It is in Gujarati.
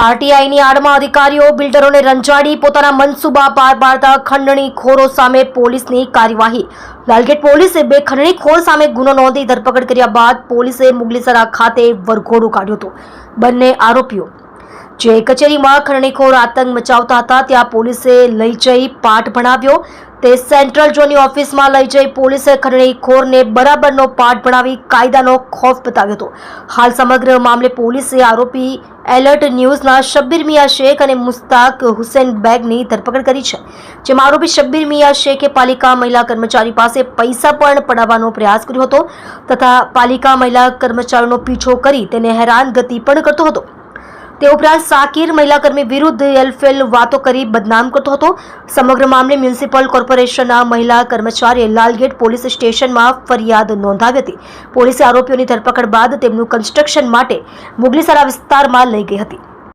આરટીઆઈની આડમાં અધિકારીઓ, બિલ્ડરોને રંજાડી પોતાના મનસૂબા પાર પાડતા ખંડણીખોરો સામે પોલીસની કાર્યવાહી. લાલગેટ પોલીસે બે ખંડણીખોર સામે ગુનો નોંધી ધરપકડ કર્યા બાદ પોલીસે મુગલીસરા ખાતે વરઘોડું કાઢ્યું હતું. બંને આરોપીઓ. જે કચેરીમાં ખંડણીખોર આતંક મચાવતા હતા, ત્યાં પોલીસે લઈ જઈ પાઠ ભણાવ્યો. તે સેન્ટ્રલ ઝોનની ઓફિસમાં લઈ જઈ પોલીસે ખંડણીખોરને બરાબરનો પાઠ ભણાવી કાયદાનો ખોફ બતાવ્યો હતો. હાલ સમગ્ર મામલે પોલીસે આરોપી એલર્ટ ન્યૂઝના શબ્બીર મિયા શેખ અને મુસ્તાક હુસેન બેગની ધરપકડ કરી છે, જેમાં આરોપી શબ્બીર મિયા શેખે પાલિકા મહિલા કર્મચારી પાસે પૈસા પણ પડાવવાનો પ્રયાસ કર્યો હતો તથા પાલિકા મહિલા કર્મચારીનો પીછો કરી તેને હેરાનગતિ પણ કરતો હતો. તે ઉપરાંત સાકીર મહિલા કર્મી વિરુદ્ધ એલફેલ વાતો કરી બદનામ કરતો હતો. સમગ્ર મામલે મ્યુનિસિપલ કોર્પોરેશનના મહિલા કર્મચારીએ લાલગેટ પોલીસ સ્ટેશનમાં ફરિયાદ નોંધાવી હતી. પોલીસે આરોપીઓની ધરપકડ બાદ તેમનું કન્સ્ટ્રક્શન માટે મુગલીસરા વિસ્તારમાં લઈ ગઈ હતી.